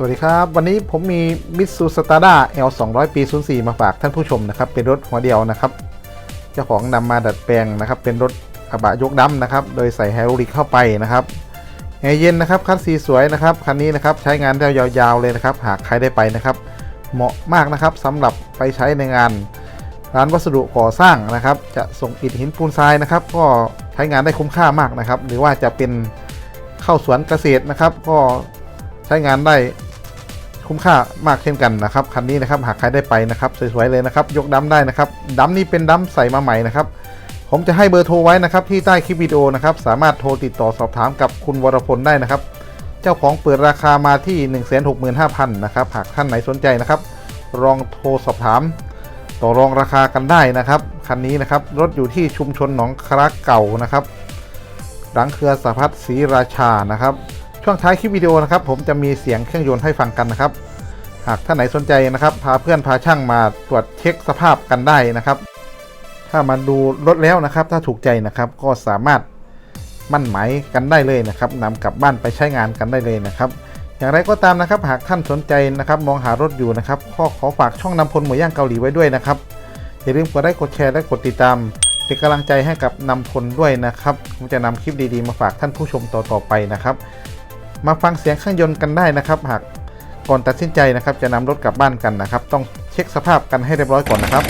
สวัสดีครับ วันนี้ผมมีมิตซูสตาร์ด้า L 200ปี 04 มาฝากท่านผู้ชมนะครับ เป็นรถหัวเดียวนะครับ เจ้าของนำมาดัดแปลงนะครับ เป็นรถกระบะยกดำนะครับ โดยใส่ไฮดรอลิกเข้าไปนะครับแอร์เย็นนะครับ คันสีสวยนะครับ คันนี้นะครับใช้งานได้ยาวๆเลยนะครับ หากใครได้ไปนะครับ เหมาะมากนะครับสำหรับไปใช้ในงาน ร้านวัสดุก่อสร้างนะครับ จะส่งอิฐหินปูนทรายนะครับ ก็ใช้งานได้คุ้มค่ามากนะครับ หรือว่าจะเป็นเข้าสวนเกษตรนะครับ ก็ใช้งานได้ คุ้มค่ามากเช่นกันนะครับคันนี้นะครับหากใครได้ไปนะครับสวยๆเลยนะครับยกดัมได้นะครับดัมนี้เป็นดัมใส่มาใหม่นะครับผมจะให้เบอร์โทรไว้นะครับที่ใต้คลิปวิดีโอนะครับสามารถโทรติดต่อสอบถามกับคุณวรพลได้นะครับ เจ้าของเปิดราคามาที่ 165,000นะครับหากท่านไหนสนใจนะครับลองโทรสอบถาม ต่อรองราคากันได้นะครับคันนี้นะครับรถอยู่ที่ชุมชนหนองครักเก่านะครับหลังเครือสาพัฒน์ศรีราชานะครับ ช่วงท้ายคลิปวิดีโอนะครับผมจะมีเสียงเครื่องยนต์ให้ฟังกันนะครับ หากท่านไหนสนใจนะครับ พาเพื่อนพาช่างมาตรวจเช็คสภาพกันได้นะครับ ถ้ามาดูรถแล้วนะครับ ถ้าถูกใจนะครับก็สามารถมั่นหมายกันได้เลยนะครับนำกลับบ้านไปใช้งานกันได้เลยนะครับ อย่างไรก็ตามนะครับ หากท่านสนใจนะครับ มองหารถอยู่นะครับก็ขอฝากช่องนำพลหมูย่างเกาหลีไว้ด้วยนะครับอย่าลืมกดไลค์กดแชร์และกดติดตามเป็นกำลังใจให้กับนำพลด้วยนะครับผมจะนำคลิปดีๆ มาฝากท่านผู้ชมต่อๆไปนะครับ มาฟังเสียงเครื่องยนต์กันได้นะครับหากก่อนตัดสินใจนะครับจะนำรถกลับบ้านกันนะครับ ต้องเช็คสภาพกันให้เรียบร้อยก่อนนะครับ